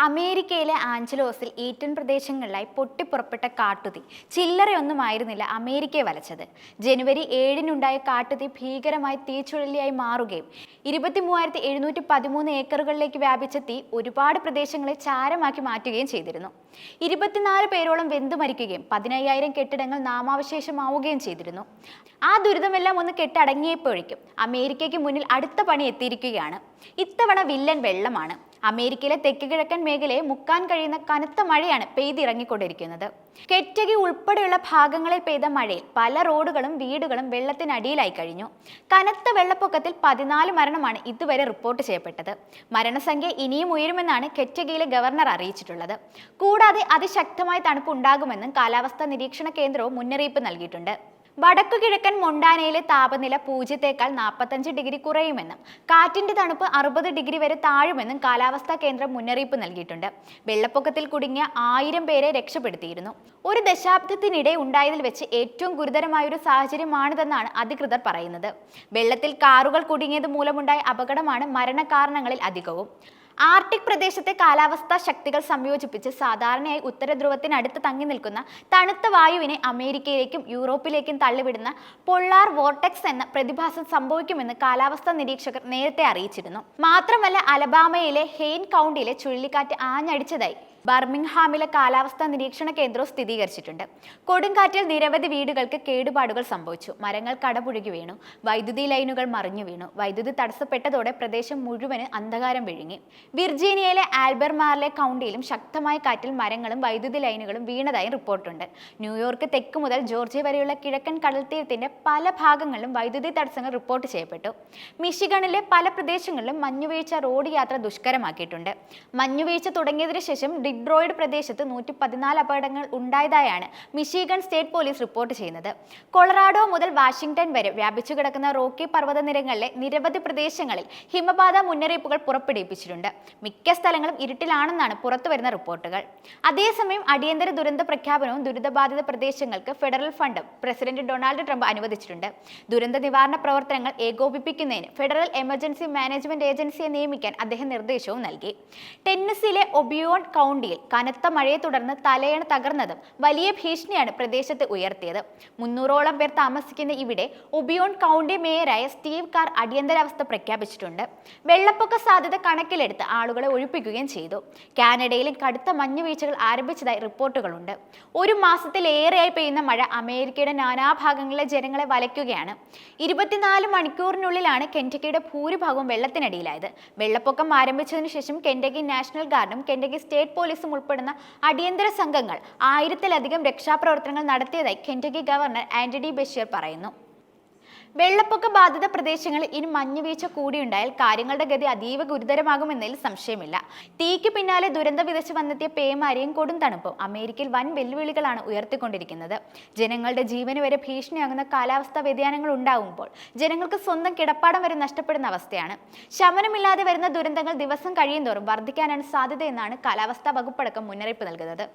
അമേരിക്കയിലെ ആഞ്ചലോസിൽ ഈറ്റൻ പ്രദേശങ്ങളിലായി പൊട്ടിപ്പുറപ്പെട്ട കാട്ടുതീ. ചില്ലറയൊന്നുമായിരുന്നില്ല അമേരിക്കയെ വലച്ചത്. ജനുവരി ഏഴിനുണ്ടായ കാട്ടുതീ ഭീകരമായി തീച്ചുഴലിയായി മാറുകയും ഇരുപത്തി മൂവായിരത്തി എഴുന്നൂറ്റി പതിമൂന്ന് ഏക്കറുകളിലേക്ക് വ്യാപിച്ച തീ ഒരുപാട് പ്രദേശങ്ങളെ ചാരമാക്കി മാറ്റുകയും ചെയ്തിരുന്നു. ഇരുപത്തിനാല് പേരോളം വെന്തു മരിക്കുകയും പതിനയ്യായിരം കെട്ടിടങ്ങൾ നാമാവശേഷമാവുകയും ചെയ്തിരുന്നു. ആ ദുരിതമെല്ലാം ഒന്ന് കെട്ടടങ്ങിയപ്പോഴേക്കും അമേരിക്കയ്ക്ക് മുന്നിൽ അടുത്ത പണി എത്തിയിരിക്കുകയാണ്. ഇത്തവണ വില്ലൻ വെള്ളമാണ്. അമേരിക്കയിലെ തെക്ക് കിഴക്കൻ മേഖലയെ മുക്കാൻ കഴിയുന്ന കനത്ത മഴയാണ് പെയ്തിറങ്ങിക്കൊണ്ടിരിക്കുന്നത്. കെറ്റകി ഉൾപ്പെടെയുള്ള ഭാഗങ്ങളിൽ പെയ്ത മഴയിൽ പല റോഡുകളും വീടുകളും വെള്ളത്തിനടിയിലായി കഴിഞ്ഞു. കനത്ത വെള്ളപ്പൊക്കത്തിൽ പതിനാല് മരണമാണ് ഇതുവരെ റിപ്പോർട്ട് ചെയ്യപ്പെട്ടത്. മരണസംഖ്യ ഇനിയും ഉയരുമെന്നാണ് കെറ്റകിയിലെ ഗവർണർ അറിയിച്ചിട്ടുള്ളത്. കൂടാതെ അതിശക്തമായ തണുപ്പ് ഉണ്ടാകുമെന്നും കാലാവസ്ഥാ നിരീക്ഷണ കേന്ദ്രവും മുന്നറിയിപ്പ് നൽകിയിട്ടുണ്ട്. വടക്കു കിഴക്കൻ മൊണ്ടാനയിലെ താപനില പൂജ്യത്തേക്കാൾ നാൽപ്പത്തഞ്ച് ഡിഗ്രി കുറയുമെന്നും കാറ്റിന്റെ തണുപ്പ് അറുപത് ഡിഗ്രി വരെ താഴുമെന്നും കാലാവസ്ഥാ കേന്ദ്രം മുന്നറിയിപ്പ് നൽകിയിട്ടുണ്ട്. വെള്ളപ്പൊക്കത്തിൽ കുടുങ്ങിയ ആയിരം പേരെ രക്ഷപ്പെടുത്തിയിരുന്നു. ഒരു ദശാബ്ദത്തിനിടെ ഉണ്ടായതിൽ വെച്ച് ഏറ്റവും ഗുരുതരമായ ഒരു സാഹചര്യമാണിതെന്നാണ് അധികൃതർ പറയുന്നത്. വെള്ളത്തിൽ കാറുകൾ കുടുങ്ങിയത് മൂലമുണ്ടായ അപകടമാണ് മരണകാരണങ്ങളിൽ അധികവും. ആർട്ടിക് പ്രദേശത്തെ കാലാവസ്ഥാ ശക്തികൾ സംയോജിപ്പിച്ച് സാധാരണയായി ഉത്തര ധ്രുവത്തിനടുത്ത് തങ്ങി നിൽക്കുന്ന തണുത്ത വായുവിനെ അമേരിക്കയിലേക്കും യൂറോപ്പിലേക്കും തള്ളിവിടുന്ന പൊള്ളാർ വോർട്ടെക്സ് എന്ന പ്രതിഭാസം സംഭവിക്കുമെന്ന് കാലാവസ്ഥാ നിരീക്ഷകർ നേരത്തെ അറിയിച്ചിരുന്നു. മാത്രമല്ല അലബാമയിലെ ഹെയിൻ കൗണ്ടിയിലെ ചുഴലിക്കാറ്റ് ആഞ്ഞടിച്ചതായി ബർമിംഗ്ഹാമിലെ കാലാവസ്ഥാ നിരീക്ഷണ കേന്ദ്രവും സ്ഥിരീകരിച്ചിട്ടുണ്ട്. കൊടുങ്കാറ്റിൽ നിരവധി വീടുകൾക്ക് കേടുപാടുകൾ സംഭവിച്ചു. മരങ്ങൾ കടപുഴകി വീണു. വൈദ്യുതി ലൈനുകൾ മറിഞ്ഞു വീണു. വൈദ്യുതി തടസ്സപ്പെട്ടതോടെ പ്രദേശം മുഴുവൻ അന്ധകാരം വിഴുങ്ങി. വിർജീനിയയിലെ ആൽബർമാർലെ കൗണ്ടിയിലും ശക്തമായ കാറ്റിൽ മരങ്ങളും വൈദ്യുതി ലൈനുകളും വീണതായി റിപ്പോർട്ടുണ്ട്. ന്യൂയോർക്ക് തെക്ക് മുതൽ ജോർജിയ വരെയുള്ള കിഴക്കൻ കടൽത്തീരത്തിന്റെ പല ഭാഗങ്ങളിലും വൈദ്യുതി തടസ്സങ്ങൾ റിപ്പോർട്ട് ചെയ്യപ്പെട്ടു. മിഷിഗണിലെ പല പ്രദേശങ്ങളിലും മഞ്ഞുവീഴ്ച റോഡ് യാത്ര ദുഷ്കരമാക്കിയിട്ടുണ്ട്. മഞ്ഞുവീഴ്ച തുടങ്ങിയതിനു ശേഷം ഡിഡ്രോയിഡ് പ്രദേശത്ത് നൂറ്റി പതിനാല് അപകടങ്ങൾ ഉണ്ടായതായാണ് മിഷീഗൺ സ്റ്റേറ്റ് പോലീസ് റിപ്പോർട്ട് ചെയ്യുന്നത്. കൊളറാഡോ മുതൽ വാഷിംഗ്ടൺ വരെ വ്യാപിച്ചു കിടക്കുന്ന റോക്കി പർവതനിരകളിലെ നിരവധി പ്രദേശങ്ങളിൽ ഹിമപാത മുന്നറിയിപ്പുകൾ പുറപ്പെടുവിപ്പിച്ചിട്ടുണ്ട്. മിക്ക സ്ഥലങ്ങളും ഇരുട്ടിലാണെന്നാണ് പുറത്തുവരുന്ന റിപ്പോർട്ടുകൾ. അതേസമയം അടിയന്തര ദുരന്ത പ്രഖ്യാപനവും ദുരിതബാധിത പ്രദേശങ്ങൾക്ക് ഫെഡറൽ ഫണ്ടും പ്രസിഡന്റ് ഡൊണാൾഡ് ട്രംപ് അനുവദിച്ചിട്ടുണ്ട്. ദുരന്ത നിവാരണ പ്രവർത്തനങ്ങൾ ഏകോപിപ്പിക്കുന്നതിന് ഫെഡറൽ എമർജൻസി മാനേജ്മെന്റ് ഏജൻസിയെ നിയമിക്കാൻ അദ്ദേഹം നിർദ്ദേശവും നൽകി. ടെന്നസിയിലെ ഒബിയോൺ കൗണ്ടിയിൽ കനത്ത മഴയെ തുടർന്ന് തലയണ തകർന്നതും വലിയ ഭീഷണിയാണ് പ്രദേശത്ത് ഉയർത്തിയത്. മുന്നൂറോളം പേർ താമസിക്കുന്ന ഇവിടെ ഒബിയോൺ കൗണ്ടി മേയറായ സ്റ്റീവ് കാർ അടിയന്തരാവസ്ഥ പ്രഖ്യാപിച്ചിട്ടുണ്ട്. വെള്ളപ്പൊക്ക സാധ്യത കണക്കിലെടുത്ത് ആളുകളെ ഒഴിപ്പിക്കുകയും ചെയ്തു. കാനഡയിലും കടുത്ത മഞ്ഞുവീഴ്ചകൾ ആരംഭിച്ചതായി റിപ്പോർട്ടുകളുണ്ട്. ഒരു മാസത്തിലേറെയായി പെയ്യുന്ന മഴ അമേരിക്കയുടെ നാനാഭാഗങ്ങളിലെ ജനങ്ങളെ വലയ്ക്കുകയാണ്. ഇരുപത്തിനാല് മണിക്കൂറിനുള്ളിലാണ് കെന്റക്കിയുടെ ഭൂരിഭാഗവും വെള്ളത്തിനടിയിലായത്. വെള്ളപ്പൊക്കം ആരംഭിച്ചതിനു ശേഷം കെന്റക്കി നാഷണൽ ഗാർഡും കെന്റക്കി സ്റ്റേറ്റ് പോലീസും ഉൾപ്പെടുന്ന അടിയന്തര സംഘങ്ങൾ ആയിരത്തിലധികം രക്ഷാപ്രവർത്തനങ്ങൾ നടത്തിയതായി കെന്റക്കി ഗവർണർ ആന്റണി ബഷീർ പറയുന്നു. വെള്ളപ്പൊക്ക ബാധിത പ്രദേശങ്ങളിൽ ഇനി മഞ്ഞുവീഴ്ച കൂടിയുണ്ടായാൽ കാര്യങ്ങളുടെ ഗതി അതീവ ഗുരുതരമാകുമെന്നതിൽ സംശയമില്ല. തീക്ക് പിന്നാലെ ദുരന്ത വിതച്ച് വന്നെത്തിയ പേമാരിയും കൊടും തണുപ്പും അമേരിക്കയിൽ വൻ വെല്ലുവിളികളാണ് ഉയർത്തിക്കൊണ്ടിരിക്കുന്നത്. ജനങ്ങളുടെ ജീവന് വരെ ഭീഷണിയാകുന്ന കാലാവസ്ഥാ വ്യതിയാനങ്ങൾ ഉണ്ടാകുമ്പോൾ ജനങ്ങൾക്ക് സ്വന്തം കിടപ്പാടം വരെ നഷ്ടപ്പെടുന്ന അവസ്ഥയാണ്. ശമനമില്ലാതെ വരുന്ന ദുരന്തങ്ങൾ ദിവസം കഴിയുന്തോറും വർദ്ധിക്കാനാണ് സാധ്യതയെന്നാണ് കാലാവസ്ഥാ വകുപ്പടക്കം മുന്നറിയിപ്പ് നൽകുന്നത്.